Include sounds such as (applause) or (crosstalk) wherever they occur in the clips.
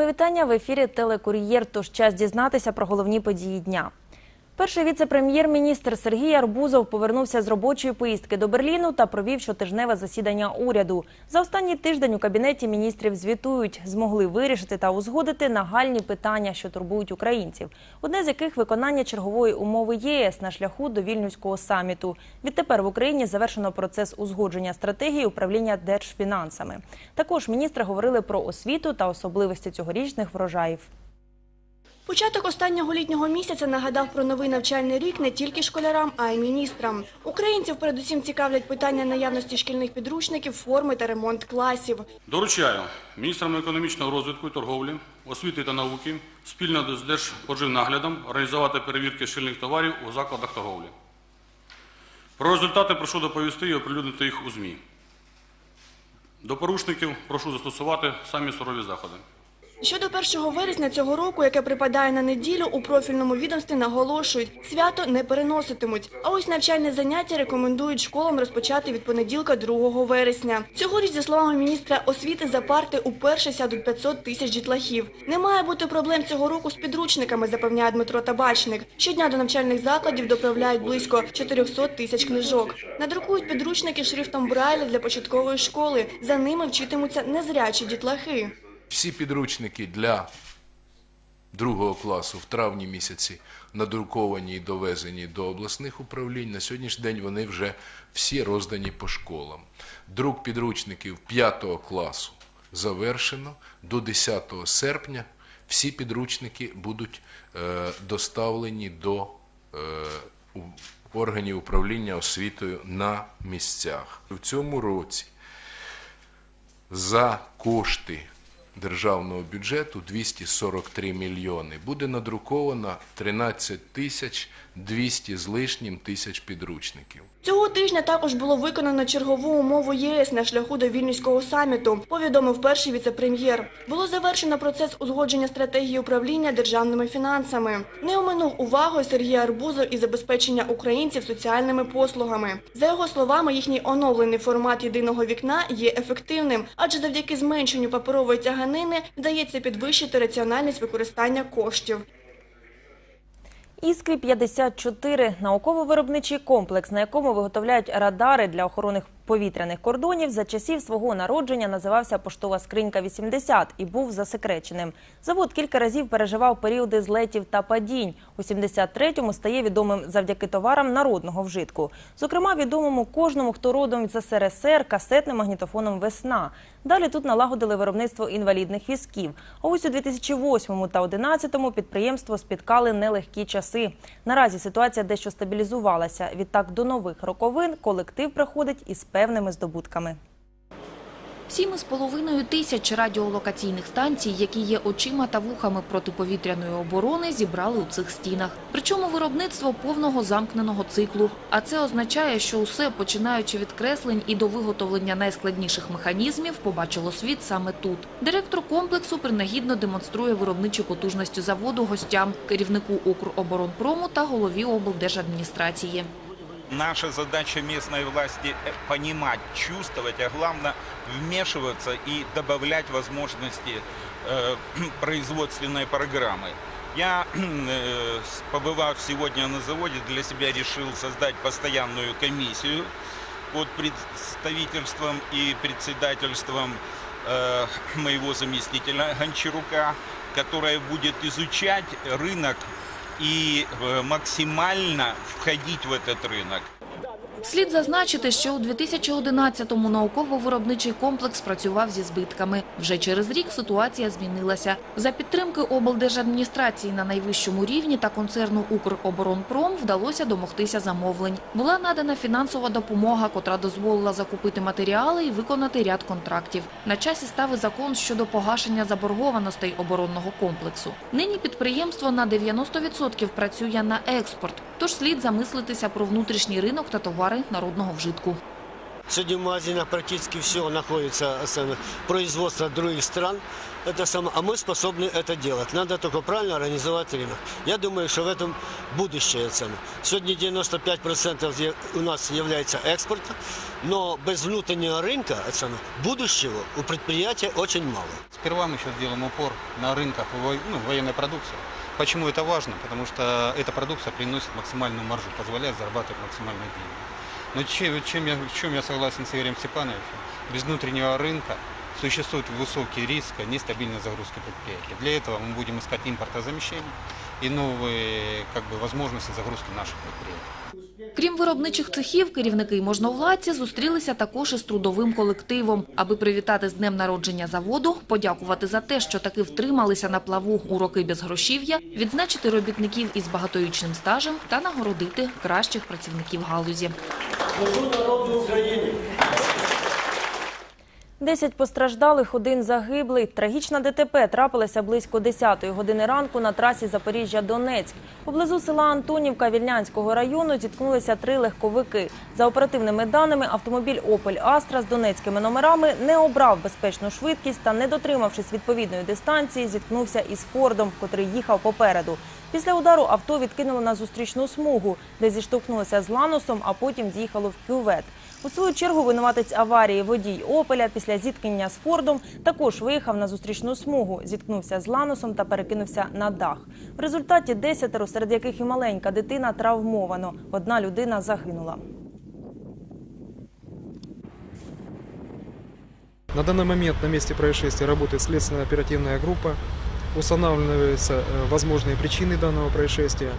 Мої вітання в ефірі Телекур'єр. Тож час дізнатися про головні події дня. Перший віце-прем'єр-міністр Сергій Арбузов повернувся з робочої поїздки до Берліну та провів щотижневе засідання уряду. За останній тиждень у кабінеті міністрів звітують, змогли вирішити та узгодити нагальні питання, що турбують українців. Одне з яких виконання чергової умови ЄС на шляху до вільнюського саміту. Відтепер в Україні завершено процес узгодження стратегії управління держфінансами. Також міністри говорили про освіту та особливості цьогорічних врожаїв. Початок останнього літнього місяця нагадав про новий навчальний рік не тільки школярам, а й міністрам. Українців передусім цікавлять питання наявності шкільних підручників, форми та ремонт класів. Доручаю міністрам економічного розвитку і торговлі, освіти та науки спільно з Держпоживнаглядом організувати перевірки шкільних товарів у закладах торговлі. Про результати прошу доповісти і оприлюднити їх у ЗМІ. До порушників прошу застосувати самі сурові заходи. Щодо 1 вересня цього року, яке припадає на неділю, у профільному відомстві наголошують, свято не переноситимуть. А ось навчальне заняття рекомендують школам розпочати від понеділка 2 вересня. Цьогоріч, за словами міністра освіти, за парти уперше сядуть 500 тисяч дітлахів. Не має бути проблем цього року з підручниками, запевняє Дмитро Табачник. Щодня до навчальних закладів доправляють близько 400 тисяч книжок. Надрукують підручники шрифтом Брайля для початкової школи. За ними вчитимуться незрячі дітлахи. Всі підручники для другого класу в травні місяці надруковані і довезені до обласних управлінь. На сьогоднішній день вони вже всі роздані по школам. Друк підручників 5 класу завершено. До 10 серпня всі підручники будуть е, доставлені до е, органів управління освітою на місцях. В цьому році за кошти державного бюджету 243 мільйони. Буде надруковано 13 тисяч 200 з лишнім тисяч підручників. Цього тижня також було виконано чергову умову єС на шляху до вільнюського саміту, повідомив перший віце-прем'єр. Було завершено процес узгодження стратегії управління державними фінансами. Не оминув увагою Сергій Арбузов і забезпечення українців соціальними послугами. За його словами, їхній оновлений формат єдиного вікна є ефективним, адже завдяки зменшенню паперової тяганини вдається підвищити раціональність використання коштів. Іскрі 54 науково-виробничий комплекс, на якому виготовляють радари для охорони повітряних кордонів, за часів свого народження називався Поштова скринька 80 і був засекреченим. Завод кілька разів переживав періоди злетів та падінь. У 73-му стає відомим завдяки товарам народного вжитку. Зокрема, відомому кожному, хто родом з СРСР, касетним магнітофоном Весна. Далі тут налагодили виробництво інвалідних візків. Ось у 2008 та 2011 підприємство спіткали нелегкі часи. Наразі ситуація дещо стабілізувалася. Відтак до нових роковин колектив приходить із певними здобутками. Сім із половиною тисяч радіолокаційних станцій, які є очима та вухами протиповітряної оборони, зібрали у цих стінах. Причому виробництво повного замкненого циклу. А це означає, що усе, починаючи від креслень і до виготовлення найскладніших механізмів, побачило світ саме тут. Директор комплексу принагідно демонструє виробничі потужності заводу гостям, керівнику Укроборонпрому та голові облдержадміністрації. Наша задача местной власти э, понимать, чувствовать, а главное вмешиваться и добавлять возможности э, (clears throat) производственной программы. Я, (clears throat) э, побывав сегодня на заводе, для себя решил создать постоянную комиссию под представительством и председательством э, (clears throat) моего заместителя Гончарука, которая будет изучать рынок и э, максимально входить в этот рынок. Слід зазначити, що у 2011-му науково-виробничий комплекс працював зі збитками. Вже через рік ситуація змінилася. За підтримки облдержадміністрації на найвищому рівні та концерну «Укроборонпром» вдалося домогтися замовлень. Була надана фінансова допомога, котра дозволила закупити матеріали і виконати ряд контрактів. На часі став закон щодо погашення заборгованостей оборонного комплексу. Нині підприємство на 90% працює на експорт, тож слід замислитися про внутрішній ринок та товари народного вжитку. Сегодня в магазинах практически все находится, а, производство других стран. Это самое, а мы способны это делать. Надо только правильно организовать рынок. Я думаю, что в этом будущее. самое. Сегодня 95% е- у нас является экспортом, но без внутреннего рынка самое, будущего у предприятия очень мало. Сперва мы сейчас делаем упор на рынках ну, военной продукции. Почему это важно? Потому что эта продукция приносит максимальную маржу, позволяет зарабатывать максимальные деньги. Но чем, чем я, в чем я согласен с Игорем Степановичем? Без внутреннего рынка существует высокий риск нестабильной загрузки предприятий. Для этого мы будем искать импортозамещение и новые как бы, возможности загрузки наших предприятий. Крім виробничих цехів, керівники й можновладці зустрілися також із трудовим колективом, аби привітати з днем народження заводу, подякувати за те, що таки втрималися на плаву у роки безгрошів'я, відзначити робітників із багаторічним стажем та нагородити кращих працівників галузі. Десять постраждалих, один загиблий. Трагічна ДТП трапилася близько 10-ї години ранку на трасі Запоріжжя-Донецьк. Поблизу села Антонівка Вільнянського району зіткнулися три легковики. За оперативними даними, автомобіль «Опель Астра» з донецькими номерами не обрав безпечну швидкість та, не дотримавшись відповідної дистанції, зіткнувся із «Фордом», котрий їхав попереду. Після удару авто відкинуло на зустрічну смугу, де зіштовхнулося з ланосом, а потім з'їхало в кювет. У свою чергу винуватець аварії водій «Опеля» після зіткнення з «Фордом» також виїхав на зустрічну смугу, зіткнувся з ланосом та перекинувся на дах. В результаті десятеро, серед яких і маленька дитина, травмовано. Одна людина загинула. На данный момент на месте происшествия работает следственная оперативная группа Устанавливаются э, возможные причины данного происшествия.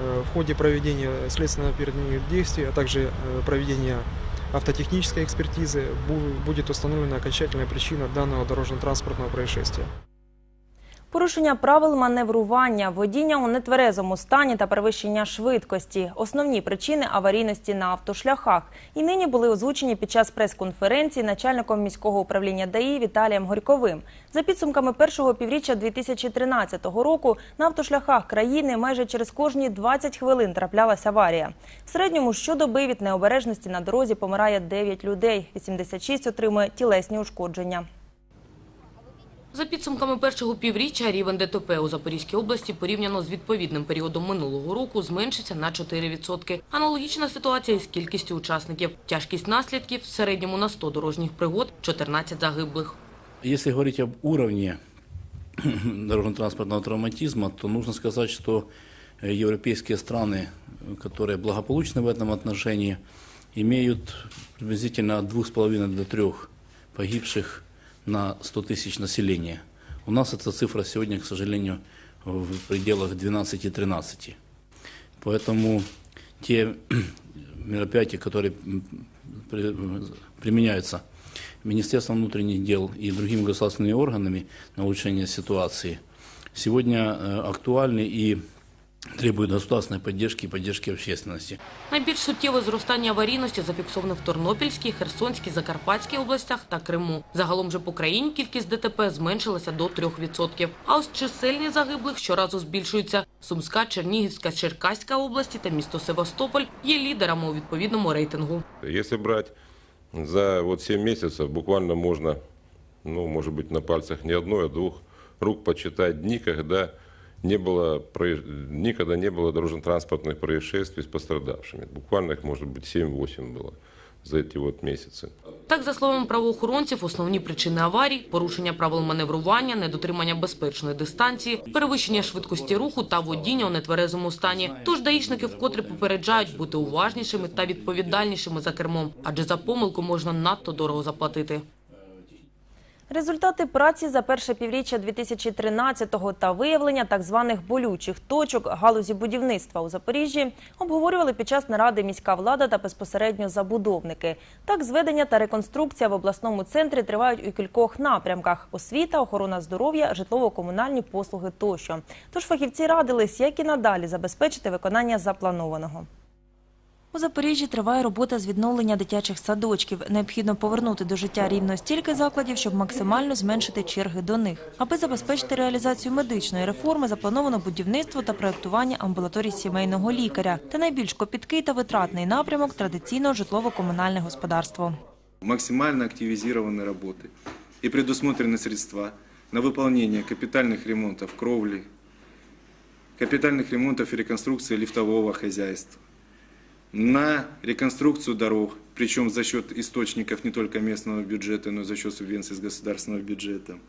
Э, В ходе проведения следственно-оперативных действий, а также э, проведения автотехнической экспертизы бу- будет установлена окончательная причина данного дорожно-транспортного происшествия. Порушення правил маневрування, водіння у нетверезому стані та перевищення швидкості – основні причини аварійності на автошляхах. І нині були озвучені під час прес-конференції начальником міського управління ДАІ Віталієм Горьковим. За підсумками першого півріччя 2013 року на автошляхах країни майже через кожні 20 хвилин траплялася аварія. В середньому щодоби від необережності на дорозі помирає 9 людей, 86 отримує тілесні ушкодження. За підсумками першого півріччя рівень ДТП у Запорізькій області порівняно з відповідним періодом минулого року зменшився на 4%. Аналогічна ситуація із кількістю учасників. Тяжкість наслідків в середньому на 100 дорожніх пригод – 14 загиблих. Если говорить об уровне (clears throat) дорожно-транспортного травматизма, то нужно сказать, что э, европейские страны, э, которые благополучны в этом отношении, имеют приблизительно от 2,5 до 3 погибших на 100 тысяч населения. У нас эта цифра сегодня, к сожалению, в пределах 12-13. Поэтому те (clears throat) мероприятия, которые м, при- применяются Министерством внутренних дел и другими государственными органами на улучшение ситуации, сегодня э, актуальны и требуют государственной поддержки и поддержки общественности. Найбільш суттєве зростання аварійності зафіксовано в Тернопільській, Херсонській, Закарпатській областях та Криму. Загалом же по країні кількість ДТП зменшилася до 3%. А ось чисельні загиблих щоразу збільшуються. Сумська, Чернігівська, Черкаська області та місто Севастополь є лідерами у відповідному рейтингу. Если брать за вот 7 месяцев, буквально можно, ну, может быть, на пальцах не одной, а двух рук почитать дни, когда не было, прои- никогда не было дорожно-транспортных происшествий с пострадавшими. Буквально их, может быть, 7-8 было за эти вот месяцы. Так, за словами правоохоронців, основні причини аварій – порушення правил маневрування, недотримання безпечної дистанції, перевищення швидкості руху та водіння у нетверезому стані. Тож даїшники вкотре попереджають бути уважнішими та відповідальнішими за кермом, адже за помилку можна надто дорого заплатити. Результати праці за перше півріччя 2013-го та виявлення так званих болючих точок галузі будівництва у Запоріжжі обговорювали під час наради міська влада та безпосередньо забудовники. Так, зведення та реконструкція в обласному центрі тривають у кількох напрямках – освіта, охорона здоров'я, житлово-комунальні послуги тощо. Тож фахівці радились, як і надалі забезпечити виконання запланованого. У Запоріжжі триває робота з відновлення дитячих садочків. Необхідно повернути до життя рівно стільки закладів, щоб максимально зменшити черги до них. Аби забезпечити реалізацію медичної реформи, заплановано будівництво та проєктування амбулаторій сімейного лікаря. Та найбільш копіткий та витратний напрямок – традиційно житлово-комунальне господарство. максимально активизированы работы и предусмотрены средства на выполнение капитальных ремонтов кровли, капитальных ремонтов и реконструкции лифтового хозяйства, На реконструкцию дорог, причем за счет источников не только местного бюджета, но и за счет субвенций с государственного бюджета,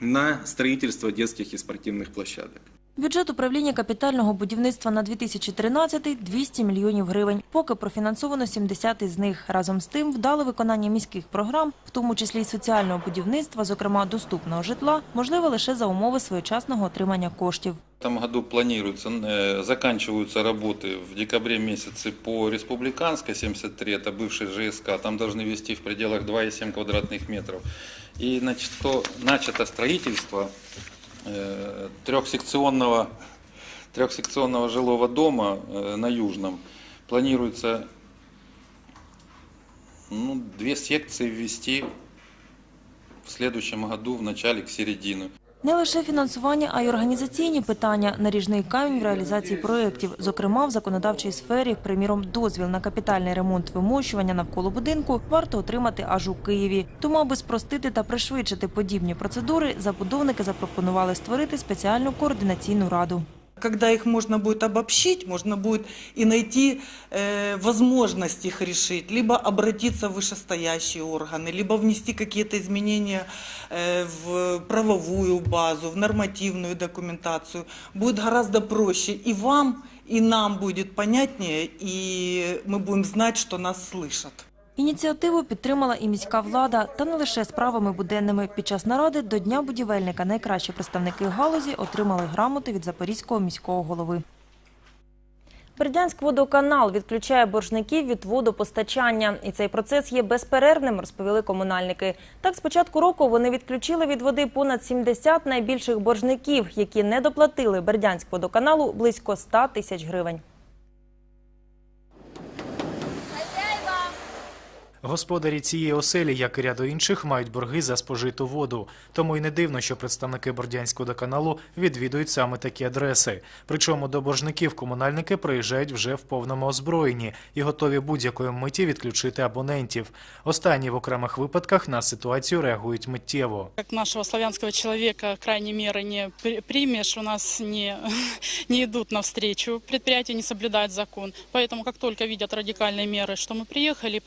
на строительство детских и спортивных площадок. Бюджет управління капітального будівництва на 2013 – 200 мільйонів гривень. Поки профінансовано 70 із них. Разом з тим, вдале виконання міських програм, в тому числі й соціального будівництва, зокрема доступного житла, можливе лише за умови своєчасного отримання коштів. В этом году планируется, э, заканчиваются работы в декабре месяце по Республиканской 73, это бывший ЖСК, там должны вести в пределах 2,7 квадратных метров. И значит, то начато строительство э, трехсекционного, трехсекционного жилого дома э, на Южном. Планируется ну, две секции ввести в следующем году, в начале к середине. Не лише фінансування, а й організаційні питання – наріжний камінь в реалізації проєктів. Зокрема, в законодавчій сфері, приміром, дозвіл на капітальний ремонт вимощування навколо будинку варто отримати аж у Києві. Тому, аби спростити та пришвидшити подібні процедури, забудовники запропонували створити спеціальну координаційну раду. Когда их можно будет обобщить, можно будет и найти э, возможность их решить, либо обратиться в вышестоящие органы, либо внести какие-то изменения э, в правовую базу, в нормативную документацию. Будет гораздо проще и вам, и нам будет понятнее, и мы будем знать, что нас слышат. Ініціативу підтримала і міська влада, та не лише справами буденними. Під час наради до Дня будівельника найкращі представники галузі отримали грамоти від Запорізького міського голови. Бердянськводоканал відключає боржників від водопостачання. І цей процес є безперервним, розповіли комунальники. Так, з початку року вони відключили від води понад 70 найбільших боржників, які не доплатили Бердянськводоканалу близько 100 тисяч гривень. Господарі цієї оселі, як і ряду інших, мають борги за спожиту воду. Тому й не дивно, що представники Бордянського водоканалу відвідують саме такі адреси. Причому до боржників комунальники приїжджають вже в повному озброєнні і готові будь-якої миті відключити абонентів. Останні в окремих випадках на ситуацію реагують миттєво. Как нашего славянского человека крайней меры не при- примешь, у нас не, (laughs) не идут навстречу, предприятия не соблюдают закон. Поэтому как только видят радикальные меры, что мы приехали,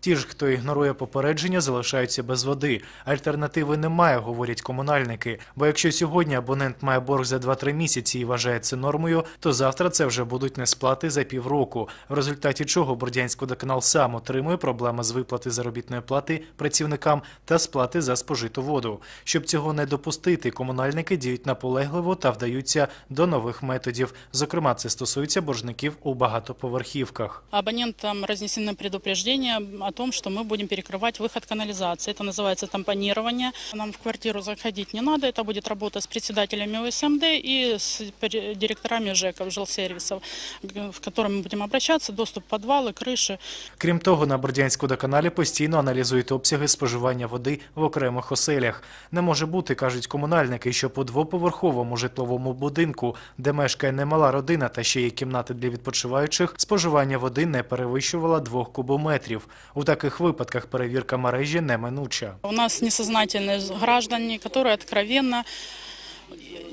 Ті ж, хто ігнорує попередження, залишаються без води. Альтернативи немає, говорять комунальники. Бо якщо сьогодні абонент має борг за 2-3 місяці і вважає це нормою, то завтра це вже будуть несплати за півроку. В результаті чого Бордянський водоканал сам отримує проблеми з виплати заробітної плати працівникам та сплати за спожиту воду. Щоб цього не допустити, комунальники діють наполегливо та вдаються до нових методів. Зокрема, це стосується боржників у багатоповерхівках. Абонентам разнесены предупреждения о том, что мы будем перекрывать выход канализации. Это называется тампонирование. Нам в квартиру заходить не надо. Это будет работа с председателями ОСМД и с пер- директорами ЖЭКов, жилсервисов, г- в которым мы будем обращаться. Доступ в подвалы, крыши. Крім того, на Бордянському водоканалі постійно аналізують обсяги споживання води в окремих оселях. Не може бути, кажуть комунальники, що по двоповерховому житловому будинку, де мешкає немала родина та ще є кімнати для відпочиваючих, споживання води не перевищувало двох кубометрів. У таких випадках перевірка мережі неминуча. У нас несознательные граждане, которые откровенно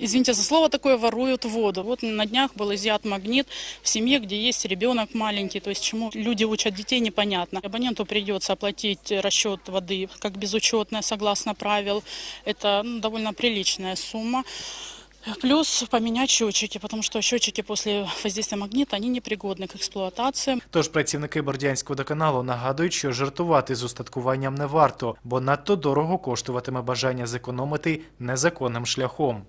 извините за слово такое, воруют воду. Вот на днях был изъят магнит в семье, где есть ребенок маленький. То есть чему люди учат детей, непонятно. Абоненту придется оплатить расчет воды как безучетная, согласно правил. Это ну, довольно приличная сумма. Плюс поменять счетчики, потому что счетчики после воздействия магнита, они непригодны к експлуатації. Тож працівники Бордянського доканалу нагадують, що жартувати з устаткуванням не варто, бо надто дорого коштуватиме бажання зекономити незаконним шляхом.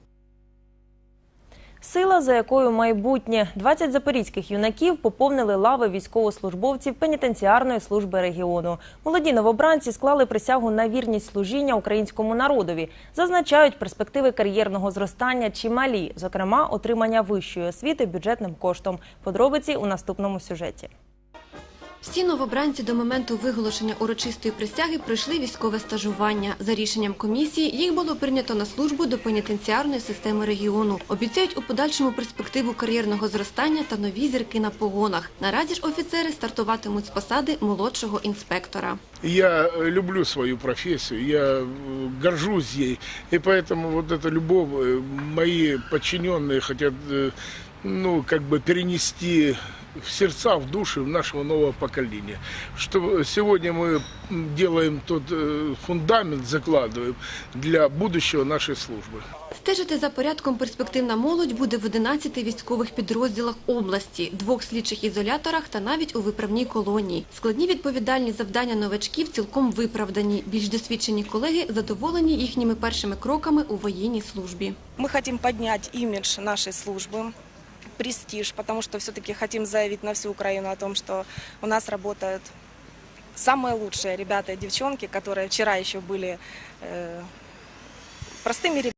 Сила, за якою майбутнє. 20 запорізьких юнаків поповнили лави військовослужбовців пенітенціарної служби регіону. Молоді новобранці склали присягу на вірність служіння українському народові. Зазначають, перспективи кар'єрного зростання чималі, зокрема, отримання вищої освіти бюджетним коштом. Подробиці у наступному сюжеті. Всі новобранці до моменту виголошення урочистої присяги пройшли військове стажування. За рішенням комісії їх було прийнято на службу до пенітенціарної системи регіону. Обіцяють у подальшому перспективу кар'єрного зростання та нові зірки на погонах. Наразі ж офіцери стартуватимуть з посади молодшого інспектора. Я э, люблю свою профессию, я э, горжусь ей, и поэтому вот эта любовь э, мои подчиненные хотят, э, ну, как бы перенести в сердца, в души нашего нового поколения. Что сегодня мы м, делаем тот э, фундамент, закладываем для будущего нашей службы. Стежити за порядком перспективна молодь буде в 11 військових підрозділах області, двох слідчих ізоляторах та навіть у виправній колонії. Складні відповідальні завдання новачків цілком виправдані. Більш досвідчені колеги задоволені їхніми першими кроками у воєнній службі. Мы хотим поднять имидж нашей службы, престиж, потому что все-таки хотим заявить на всю Украину о том, что у нас работают самые лучшие ребята и девчонки, которые вчера еще были э, простыми ребятами.